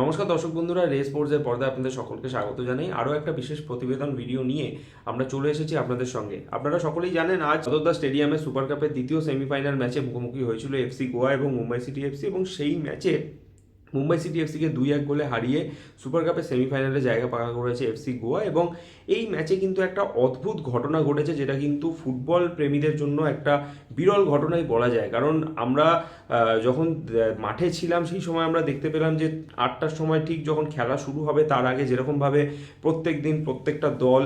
নমস্কার দর্শক বন্ধুরা রেস স্পোর্টসের পর্দায় আপনাদের সকলকে স্বাগত জানাই। আরও একটা বিশেষ প্রতিবেদন ভিডিও নিয়ে আমরা চলে এসেছি আপনাদের সঙ্গে। আপনারা সকলেই জানেন, আজ অযোধ্যা স্টেডিয়ামে সুপার কাপের দ্বিতীয় সেমিফাইনাল ম্যাচে মুখোমুখি হয়েছিল এফসি গোয়া এবং মুম্বাই সিটি এফসি এবং সেই ম্যাচে মুম্বাই সিটি এফসিকে দুই এক গোলে হারিয়ে সুপার কাপের সেমিফাইনালে জায়গা পাকা করেছে এফসি গোয়া এবং এই ম্যাচে কিন্তু একটা অদ্ভুত ঘটনা ঘটেছে যেটা কিন্তু ফুটবল প্রেমীদের জন্য একটা বিরল ঘটনাই বলা যায়। কারণ আমরা যখন মাঠে ছিলাম সেই সময় আমরা দেখতে পেলাম যে আটটার সময় ঠিক যখন খেলা শুরু হবে তার আগে যেরকমভাবে প্রত্যেক দিন প্রত্যেকটা দল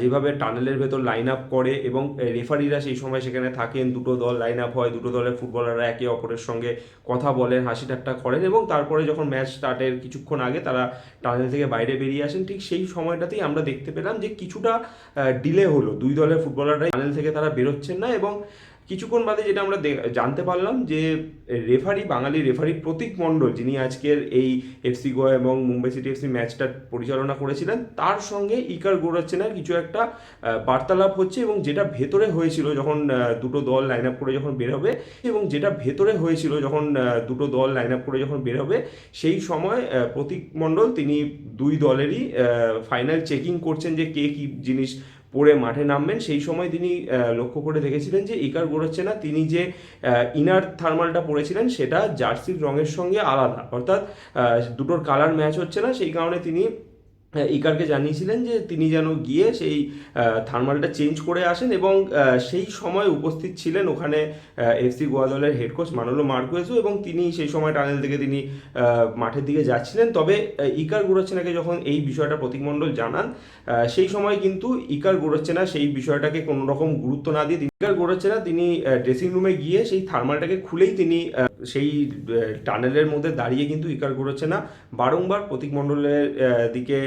যেভাবে টানেলের ভেতর লাইন আপ করে এবং রেফারিরা সেই সময় সেখানে থাকেন, দুটো দল লাইন আপ হয়, দুটো দলের ফুটবলাররা একে অপরের সঙ্গে কথা বলেন, হাসি ঠাট্টা করেন এবং তারপরে যখন ম্যাচ স্টার্টের কিছুক্ষণ আগে তারা টানেল থেকে বাইরে বেরিয়ে আসেন, ঠিক সেই সময়টাতেই আমরা দেখতে পেলাম যে কিছুটা ডিলে হলো। দুই দলের ফুটবলাররাই টানেল থেকে তারা বেরোচ্ছেন না এবং কিছুক্ষণ বাদে যেটা আমরা জানতে পারলাম যে রেফারি বাঙালি রেফারি প্রতীক মণ্ডল যিনি আজকের এই এফসি গোয়া এবং মুম্বাই সিটি এফসি ম্যাচটা পরিচালনা করেছিলেন, তার সঙ্গে ইকার গোরাচ্ছেনার কিছু একটা বার্তালাপ হচ্ছে এবং যেটা ভেতরে হয়েছিল যখন দুটো দল লাইন আপ করে যখন বেরোবে এবং যেটা ভেতরে হয়েছিল যখন দুটো দল লাইন আপ করে যখন বেরোবে, সেই সময় প্রতীক মণ্ডল তিনি দুই দলেরই ফাইনাল চেকিং করছেন যে কে কি জিনিস পরে মাঠে নামবেন, সেই সময় তিনি লক্ষ্য করে দেখেছিলেন যে ইকার গোড়াচ্ছে না তিনি যে ইনার থার্মালটা পরেছিলেন সেটা জার্সির রঙের সঙ্গে আলাদা। অর্থাৎ দুটোর কালার ম্যাচ হচ্ছে না, সেই কারণে তিনি ইকারকে জানিয়েছিলেন যে তিনি যেন গিয়ে সেই থার্মালটা চেঞ্জ করে আসেন এবং সেই সময় উপস্থিত ছিলেন ওখানে এফসি গোয়া দলের হেড কোচ মানলো মার্কোয়েজও এবং তিনি সেই সময় টানেল থেকে তিনি মাঠের দিকে যাচ্ছিলেন। তবে ইকার গুরোচ্ছেনাকে যখন এই বিষয়টা প্রতীকমণ্ডল জানান সেই সময় কিন্তু ইকার গোড়াচ্ছেনা সেই বিষয়টাকে কোনো রকম গুরুত্ব না দিয়ে ইকার গোড়াচ্ছেনা তিনি ড্রেসিং রুমে গিয়ে সেই থার্মালটাকে খুলেই তিনি সেই টানেলের মধ্যে দাঁড়িয়ে কিন্তু ইকার গোড়াচ্ছেনা বারংবার প্রতীক মণ্ডলের দিকে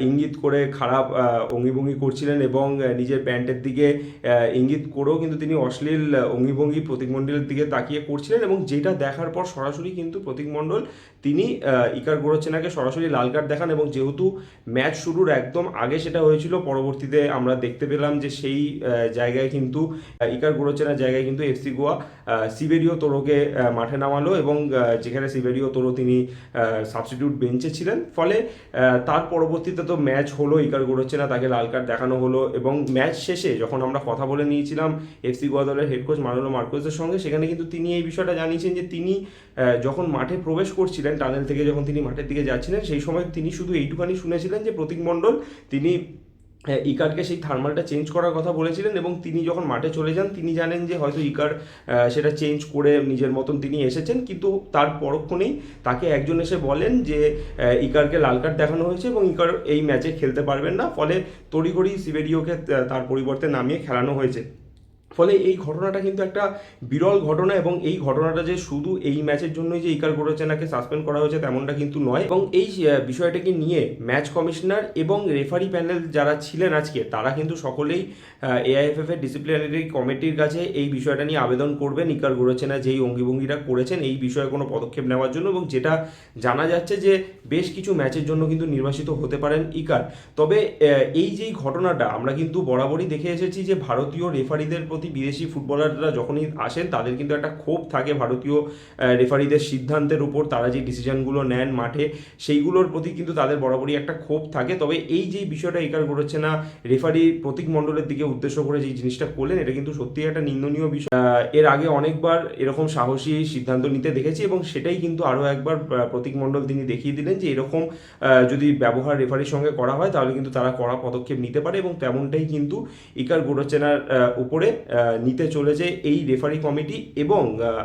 ইঙ্গিত করে খারাপ অঙ্গিভঙ্গি করছিলেন এবং নিজের প্যান্টের দিকে ইঙ্গিত করেও কিন্তু তিনি অশ্লীল অঙ্গিভঙ্গি প্রতীক মণ্ডলের দিকে তাকিয়ে করছিলেন এবং যেটা দেখার পর সরাসরি কিন্তু প্রতীক মণ্ডল তিনি ইকার গোরচেনাকে সরাসরি লাল কার্ড দেখান এবং যেহেতু ম্যাচ শুরুর একদম আগে সেটা হয়েছিল পরবর্তীতে আমরা দেখতে পেলাম যে সেই জায়গায় কিন্তু ইকার গোরচেনার জায়গায় কিন্তু এফসি গোয়া সিবেরিও তোরোকে আহ, মাঠে নামালো এবং যেখানে সিবেরিও তোরো তিনি সাবস্টিটিউট বেঞ্চে ছিলেন। ফলে তার পরবর্তীতে তো ম্যাচ হলো, ইকার গোরচেনা তাকে লাল কার্ড দেখানো হলো এবং ম্যাচ শেষে যখন আমরা কথা বলে নিয়েছিলাম এফসি গোয়া দলের হেড কোচ মানলো মার্কোসের সঙ্গে, সেখানে কিন্তু তিনি এই বিষয়টা জানিয়েছেন যে তিনি যখন মাঠে প্রবেশ করছিলেন, টানেল থেকে যখন তিনি মাঠের দিকে যাচ্ছিলেন, সেই সময় তিনি শুধু এইটুখানি শুনেছিলেন যে প্রতীক মণ্ডল তিনি ইকারকে সেই থার্মালটা চেঞ্জ করার কথা বলেছিলেন এবং তিনি যখন মাঠে চলে যান, তিনি জানেন যে হয়তো ইকার সেটা চেঞ্জ করে নিজের মতন তিনি এসেছেন, কিন্তু তার পরক্ষণেই তাকে একজন এসে বলেন যে ইকারকে লাল কার্ড দেখানো হয়েছে এবং ইকার এই ম্যাচে খেলতে পারবেন না, ফলে তড়িঘড়ি সিবেরিওকে তার পরিবর্তে নামিয়ে খেলানো হয়েছে। ফলে এই ঘটনাটা কিন্তু একটা বিরল ঘটনা এবং এই ঘটনাটা যে শুধু এই ম্যাচের জন্যই যে ইকার গোরচেনাকে সাসপেন্ড করা হয়েছে তেমনটা কিন্তু নয়। এবং এই বিষয়টাকে নিয়ে ম্যাচ কমিশনার এবং রেফারি প্যানেল যারা ছিলেন আজকে, তারা কিন্তু সকলেই এআইএফএফ এর ডিসিপ্লিনারি কমিটির কাছে এই বিষয়টা নিয়ে আবেদন করবেন। ইকার গোরচেনা যেই অঙ্গিভঙ্গিটা করেছেন, এই বিষয়ে কোনো পদক্ষেপ নেওয়ার জন্য এবং যেটা জানা যাচ্ছে যে বেশ কিছু ম্যাচের জন্য কিন্তু নির্বাসিত হতে পারেন ইকার। তবে এই যেই ঘটনাটা আমরা কিন্তু বরাবরই দেখে এসেছি যে ভারতীয় রেফারিদের প্রতি বিদেশি ফুটবলাররা যখনই আসেন, তাদের কিন্তু একটা ক্ষোভ থাকে ভারতীয় রেফারিদের সিদ্ধান্তের উপর। তারা যে ডিসিশনগুলো নেন মাঠে, সেইগুলোর প্রতি কিন্তু তাদের বরাবরই একটা ক্ষোভ থাকে। তবে এই যে বিষয়টা ইকার করেছে না, রেফারি প্রতীক মণ্ডলের দিকে উদ্দেশ্য করে যে জিনিসটা করলেন, এটা কিন্তু সত্যিই একটা নিন্দনীয় বিষয়। এর আগে অনেকবার এরকম সাহসী সিদ্ধান্ত নিতে দেখেছি এবং সেটাই কিন্তু আরও একবার প্রতীক মণ্ডল তিনি দেখিয়ে দিলেন যে এরকম যদি ব্যবহার রেফারির সঙ্গে করা হয়, তাহলে কিন্তু তারা কড়া পদক্ষেপ নিতে পারে এবং তেমনটাই কিন্তু ইকার গোরচেনার উপরে। নিতে চলেছে এই রেফারি কমিটি এবং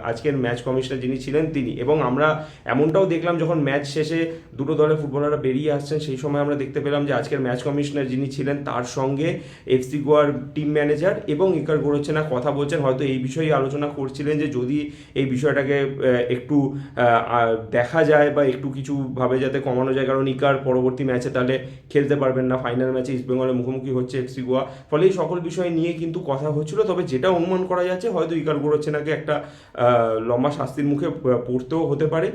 আজকের ম্যাচ কমিশনার যিনি ছিলেন তিনি। এবং আমরা এমনটাও দেখলাম যখন ম্যাচ শেষে দুটো দলের ফুটবলাররা বেরিয়ে আসছেন, সেই সময় আমরা দেখতে পেলাম যে আজকের ম্যাচ কমিশনার যিনি ছিলেন তার সঙ্গে এফসি গোয়ার টিম ম্যানেজার এবং ইকার গোরচেনা কথা বলছেন। হয়তো এই বিষয়ে আলোচনা করছিলেন যে যদি এই বিষয়টাকে একটু দেখা যায় বা একটু কিছুভাবে যাতে কমানো যায়, কারণ ইকার পরবর্তী ম্যাচে তাহলে খেলতে পারবেন না। ফাইনাল ম্যাচে ইস্টবেঙ্গলের মুখোমুখি হচ্ছে এফসি গোয়া। ফলে এই সকল বিষয় নিয়ে কিন্তু কথা হচ্ছিল। তবে তবে যেটা অনুমান করা যাচ্ছে, হয়তো ইকার গোরচ্ছেনাকে একটা লম্বা শাস্তির মুখে পড়তেও হতে পারে।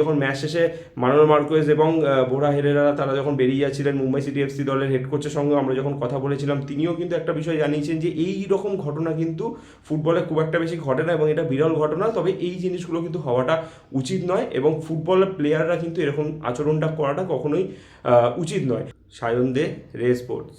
যখন ম্যাচ শেষে মানুয়েল মার্কোয়েজ এবং বোরা হেরেরা তারা যখন বেরিয়ে যাচ্ছিলেন মুম্বাই সিটি এফসি দলের হেড কোচের সঙ্গে, আমরা যখন কথা বলেছিলাম, তিনিও কিন্তু একটা বিষয় জানিয়েছেন যে এই রকম ঘটনা কিন্তু ফুটবলে খুব একটা বেশি ঘটে না এবং এটা বিরল ঘটনা। তবে এই জিনিসগুলো কিন্তু হওয়াটা উচিত নয় এবং ফুটবলের প্লেয়াররা কিন্তু এরকম আচরণটা করাটা কখনোই উচিত নয়। সায়ন দে, রে স্পোর্টস।